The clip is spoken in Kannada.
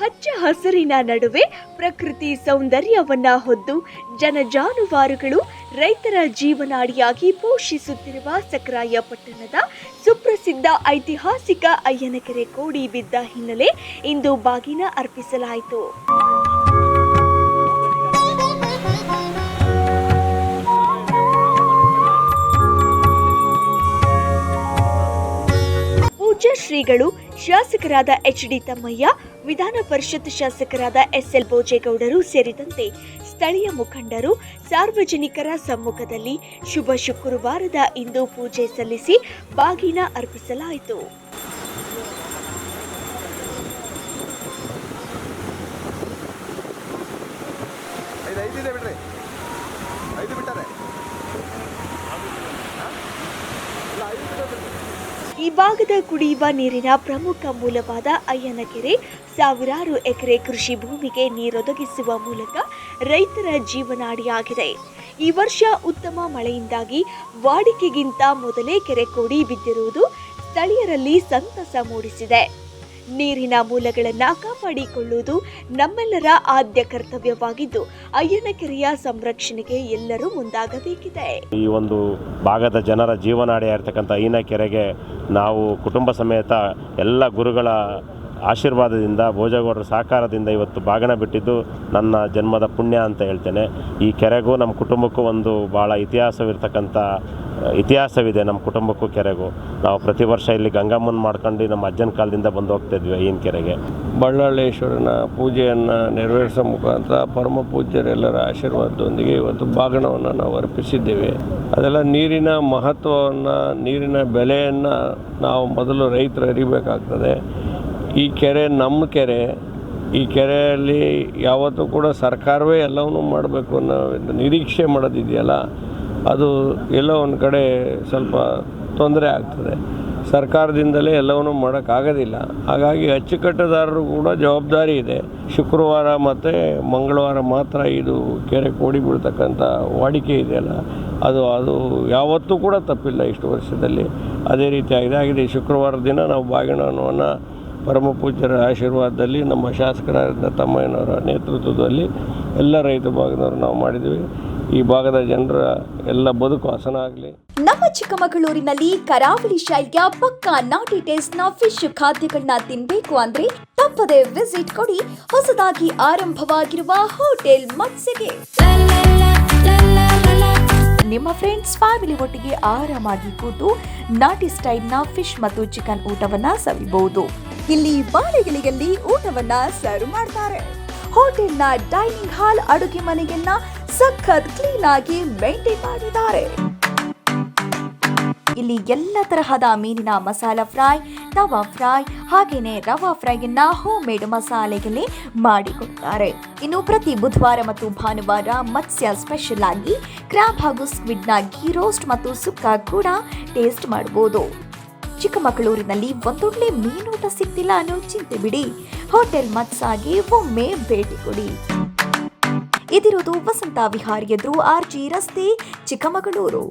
ಹಚ್ಚ ಹಸಿರಿನ ನಡುವೆ ಪ್ರಕೃತಿ ಸೌಂದರ್ಯವನ್ನ ಹೊದ್ದು ಜನ ಜಾನುವಾರುಗಳು ರೈತರ ಜೀವನಾಡಿಯಾಗಿ ಪೋಷಿಸುತ್ತಿರುವ ಸಕ್ರಾಯ ಪಟ್ಟಣದ ಸುಪ್ರಸಿದ್ಧ ಐತಿಹಾಸಿಕ ಅಯ್ಯನಕೆರೆ ಕೋಡಿ ಬಿದ್ದ ಹಿನ್ನೆಲೆ ಇಂದು ಬಾಗಿನ ಅರ್ಪಿಸಲಾಯಿತು. ಶ್ರೀಗಳು ಶಾಸಕರಾದ ಎಚ್ ಡಿ ತಮ್ಮಯ್ಯ, ವಿಧಾನ ಪರಿಷತ್ ಶಾಸಕರಾದ ಎಸ್ ಎಲ್ ಭೋಜೇಗೌಡರು ಸೇರಿದಂತೆ ಸ್ಥಳೀಯ ಮುಖಂಡರು ಸಾರ್ವಜನಿಕರ ಸಮ್ಮುಖದಲ್ಲಿ ಶುಭ ಶುಕ್ರವಾರದ ಇಂದು ಪೂಜೆ ಸಲ್ಲಿಸಿ ಬಾಗಿನ ಅರ್ಪಿಸಲಾಯಿತು. ಬಿಟ್ಟರೆ. ಈ ಭಾಗದ ಕುಡಿಯುವ ನೀರಿನ ಪ್ರಮುಖ ಮೂಲವಾದ ಅಯ್ಯನಕೆರೆ ಸಾವಿರಾರು ಎಕರೆ ಕೃಷಿ ಭೂಮಿಗೆ ನೀರೊದಗಿಸುವ ಮೂಲಕ ರೈತರ ಜೀವನಾಡಿಯಾಗಿದೆ. ಈ ವರ್ಷ ಉತ್ತಮ ಮಳೆಯಿಂದಾಗಿ ವಾಡಿಕೆಗಿಂತ ಮೊದಲೇ ಕೆರೆ ಕೋಡಿ ಬಿದ್ದಿರುವುದು ಸ್ಥಳೀಯರಲ್ಲಿ ಸಂತಸ ಮೂಡಿಸಿದೆ. ನೀರಿನ ಮೂಲಗಳನ್ನು ಕಾಪಾಡಿಕೊಳ್ಳುವುದು ನಮ್ಮೆಲ್ಲರ ಆದ್ಯ ಕರ್ತವ್ಯವಾಗಿದ್ದು, ಅಯ್ಯನಕೆರೆಯ ಸಂರಕ್ಷಣೆಗೆ ಎಲ್ಲರೂ ಮುಂದಾಗಬೇಕಿದೆ. ಈ ಒಂದು ಭಾಗದ ಜನರ ಜೀವನಾಡಿಯಾಗಿರ್ತಕ್ಕಂಥ ಅಯ್ಯನ ಕೆರೆಗೆ ನಾವು ಕುಟುಂಬ ಸಮೇತ ಎಲ್ಲ ಗುರುಗಳ ಆಶೀರ್ವಾದದಿಂದ ಭೋಜಗೌಡರ ಸಹಕಾರದಿಂದ ಇವತ್ತು ಬಾಗಣ ಬಿಟ್ಟಿದ್ದು ನನ್ನ ಜನ್ಮದ ಪುಣ್ಯ ಅಂತ ಹೇಳ್ತೇನೆ. ಈ ಕೆರೆಗೂ ನಮ್ಮ ಕುಟುಂಬಕ್ಕೂ ಒಂದು ಭಾಳ ಇತಿಹಾಸವಿರ್ತಕ್ಕಂಥ, ಇತಿಹಾಸವಿದೆ ನಮ್ಮ ಕುಟುಂಬಕ್ಕೂ ಕೆರೆಗೂ. ನಾವು ಪ್ರತಿ ವರ್ಷ ಇಲ್ಲಿ ಗಂಗಮ್ಮನ ಮಾಡ್ಕೊಂಡು ನಮ್ಮ ಅಜ್ಜನ ಕಾಲದಿಂದ ಬಂದು ಹೋಗ್ತಿದ್ವಿ ಈ ಕೆರೆಗೆ. ಬಳ್ಳಾಳೇಶ್ವರನ ಪೂಜೆಯನ್ನು ನೆರವೇರಿಸೋ ಮುಖಾಂತರ ಪರಮ ಪೂಜ್ಯರೆಲ್ಲರ ಆಶೀರ್ವಾದದೊಂದಿಗೆ ಇವತ್ತು ಬಾಗಣವನ್ನು ನಾವು ಅರ್ಪಿಸಿದ್ದೇವೆ. ಅದೆಲ್ಲ ನೀರಿನ ಮಹತ್ವವನ್ನು, ನೀರಿನ ಬೆಲೆಯನ್ನು ನಾವು ಮೊದಲು ರೈತರು ಅರಿಬೇಕಾಗ್ತದೆ. ಈ ಕೆರೆ ನಮ್ಮ ಕೆರೆ, ಈ ಕೆರೆಯಲ್ಲಿ ಯಾವತ್ತೂ ಕೂಡ ಸರ್ಕಾರವೇ ಎಲ್ಲವನ್ನೂ ಮಾಡಬೇಕು ಅನ್ನೋ ನಿರೀಕ್ಷೆ ಮಾಡೋದಿದೆಯಲ್ಲ, ಅದು ಎಲ್ಲೋ ಒಂದು ಕಡೆ ಸ್ವಲ್ಪ ತೊಂದರೆ ಆಗ್ತದೆ. ಸರ್ಕಾರದಿಂದಲೇ ಎಲ್ಲವನ್ನೂ ಮಾಡೋಕ್ಕಾಗೋದಿಲ್ಲ. ಹಾಗಾಗಿ ಅಚ್ಚುಕಟ್ಟುದಾರರು ಕೂಡ ಜವಾಬ್ದಾರಿ ಇದೆ. ಶುಕ್ರವಾರ ಮತ್ತು ಮಂಗಳವಾರ ಮಾತ್ರ ಇದು ಕೆರೆ ಕೋಡಿ ಬೀಳ್ತಕ್ಕಂಥ ವಾಡಿಕೆ ಇದೆಯಲ್ಲ, ಅದು ಅದು ಯಾವತ್ತೂ ಕೂಡ ತಪ್ಪಿಲ್ಲ ಇಷ್ಟು ವರ್ಷದಲ್ಲಿ. ಅದೇ ರೀತಿ ಆಗಿದೆ ಆಗಿದೆ ಶುಕ್ರವಾರ ದಿನ ನಾವು ಬಾಗಿಣವನ್ನು ಪರಮ ಪೂಜ್ಯರ ಆಶೀರ್ವಾದದಲ್ಲಿ ನಮ್ಮ ಶಾಸಕರಾದ ತಮ್ಮಯ್ಯನವರ ನೇತೃತ್ವದಲ್ಲಿ ಎಲ್ಲ ರೈತ ಭಾಗದವರು ನಾವು ಮಾಡಿದ್ವಿ ಈ ಭಾಗದ ಜನರ ಎಲ್ಲ ಬದುಕು ಹಸನ ಆಗಲಿ. ನಮ್ಮ ಚಿಕ್ಕಮಗಳೂರಿನಲ್ಲಿ ಕರಾವಳಿ ಶೈಲಿಯ ಪಕ್ಕಾ ನಾಟಿ ಟೇಸ್ಟ್ನ ಫಿಶ್ ಖಾದ್ಯಗಳನ್ನ ತಿನ್ಬೇಕು ಅಂದ್ರೆ ತಪ್ಪದೆ ವಿಸಿಟ್ ಕೊಡಿ. ಹೊಸದಾಗಿ ಆರಂಭವಾಗಿರುವ ಹೋಟೆಲ್ ಮತ್ಸ್ಯಗೆ. ನಿಮ್ಮ ಫ್ರೆಂಡ್ಸ್ ಫ್ಯಾಮಿಲಿ ಒಟ್ಟಿಗೆ ಆರಾಮಾಗಿ ಕೂತು ನಾಟಿ ಸ್ಟೈಲ್ನ ಫಿಶ್ ಮತ್ತು ಚಿಕನ್ ಊಟವನ್ನ ಸವಿಬಹುದು. ಇಲ್ಲಿ ಬಾಳೆಗಳಿಗೆಲ್ಲಿ ಊಟವನ್ನ ಸರ್ವ್ ಮಾಡ್ತಾರೆ. ಹೋಟೆಲ್ನ ಡೈನಿಂಗ್ ಹಾಲ್ ಅಡುಗೆ ಮನೆಯನ್ನ ಸಖತ್ ಕ್ಲೀನ್ ಆಗಿ ಮೇಂಟೈನ್ ಮಾಡಿದ್ದಾರೆ. ಇಲ್ಲಿ ಎಲ್ಲ ತರಹದ ಮೀನಿನ ಮಸಾಲ ಫ್ರೈ, ತವಾ ಫ್ರೈ, ಹಾಗೇನೆ ರವಾ ಫ್ರೈಯನ್ನ ಹೋಮ್ ಮೇಡ್ ಮಸಾಲೆಯಲ್ಲಿ ಮಾಡಿಕೊಡ್ತಾರೆ. ಇನ್ನು ಪ್ರತಿ ಬುಧವಾರ ಮತ್ತು ಭಾನುವಾರ ಮತ್ಸ್ಯ ಸ್ಪೆಷಲ್ ಆಗಿ ಕ್ರಾಬ್ ಹಾಗೂ ಸ್ಕ್ವಿಡ್ನ ಗೀ ರೋಸ್ಟ್ ಮತ್ತು ಸುಕ್ಕ ಕೂಡ ಟೇಸ್ಟ್ ಮಾಡಬಹುದು ಚಿಕ್ಕಮಗಳೂರಿನಲ್ಲಿ ಒಂದೊಳ್ಳೆ ಮೀನೂಟ ಸಿಗ್ತಿಲ್ಲ ಅನ್ನೋ ಚಿಂತೆ ಬಿಡಿ. ಹೋಟೆಲ್ ಮತ್ಸಾಗಿ ಒಮ್ಮೆ ಭೇಟಿ ಕೊಡಿ. ಇದಿರುವುದು ವಸಂತ ವಿಹಾರ್ ಎದುರು ಆರ್ಜಿ ರಸ್ತೆ, ಚಿಕ್ಕಮಗಳೂರು.